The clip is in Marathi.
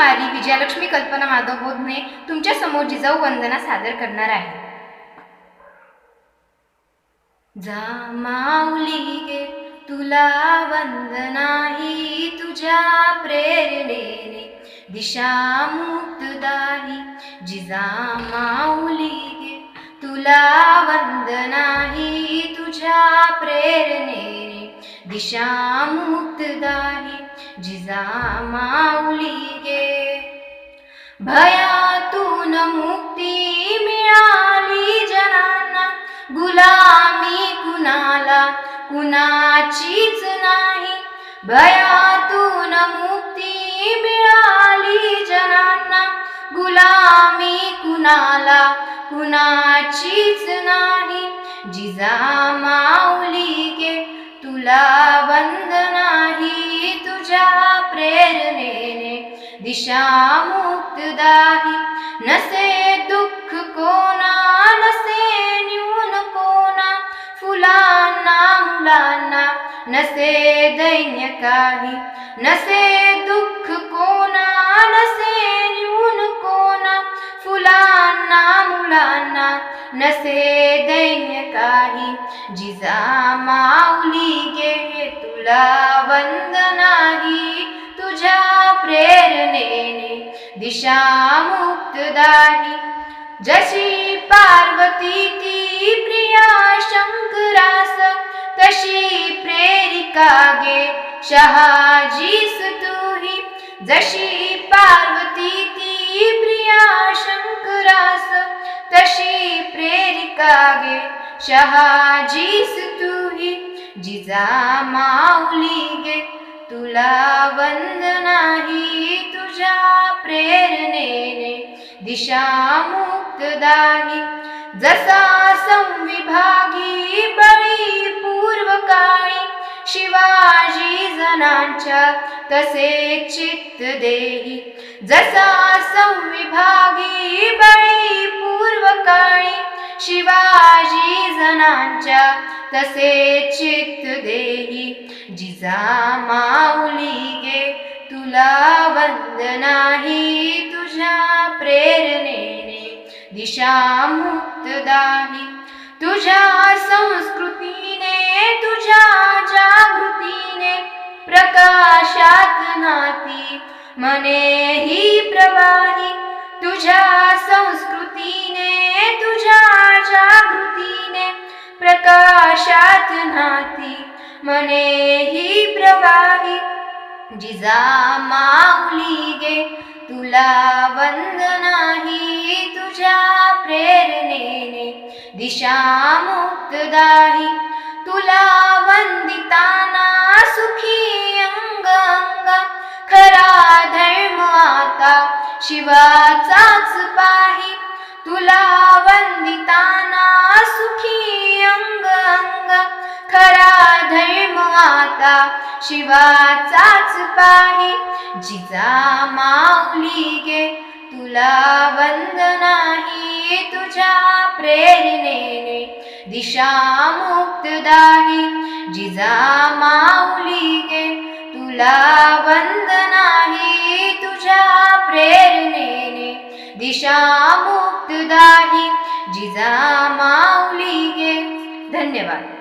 कुमारी विजयालक्ष्मी कल्पना माधव बोधने तुमच्यासमोर जिजाऊ वंदना सादर करणार आहे. जा माऊली गे तुला वंदना ही तुझ्या प्रेरणेने. दिशा मुक्तदाही जिजा माऊली गे तुला वंदना ही तुझ्या प्रेरणेने. दिशा मुक्तदाही जिजा माऊली गे भयातून मुक्ती मिळाली जनांना. गुलामी कुणाला? कुणाचीच नाही. भयातून मुक्ती मिळाली जनांना. गुलामी कुणाला? कुणाचीच नाही. जिजा माऊली गे तुला वंदनाही तुझ्या प्रेरणेने. दिशा मुक्तदाही नसे दुःख कोणा नसे न्यून कोणा। फुलांना मुलांना नसे दैन्य काही। नसे दुःख कोणा नसे न्यून कोणा। फुलांना मुलांना नसे दैन्य काही। जिजा माऊली गे तुला वंदना। प्रेरणेने दिशा मुक्तदाही जशी पार्वती ती प्रिया शंकरास तशी प्रेरिका गे शहाजीस तुही जशी पार्वती ती प्रिया शंकरास तशी प्रेरिका गे शहाजीस तुही जिजा माऊली गे तुला वंदनाही दिशामुक्तदायी जसा संविभागी बळी पूर्वकाळी शिवाजी जनांच्या तसे चित्त देही. जसा संविभागी बळी पूर्वकाळी शिवाजी जनांच्या तसे चित्त देही. जिजा माऊली गे तुला वंदनाही कृष्णा प्रेरणेने दिशा मुक्तदाही तुझ्या संस्कृतीने तुझ्या जागृतीने प्रकाशात नाती मने ही प्रवाही. तुझ्या संस्कृतीने तुझ्या जागृतीने प्रकाशात नाती मने ही प्रवाही. जिजा माऊली गे तुला वंदनाही तुझ्या प्रेरणेने दिशा मुक्तदाही तुला वंदिताना सुखी अंग अंग खरा धर्म आता शिवाचाच पाही. तुला वंदिताना आता शिवाचाच पाही जिजा माऊली गे तुला वंदनाही तुझ्या प्रेरणेने. दिशा मुक्तदाही जिजा माऊली गे तुला वंदनाही तुझ्या प्रेरणेने. दिशा मुक्तदाही जिजा माऊली गे. धन्यवाद.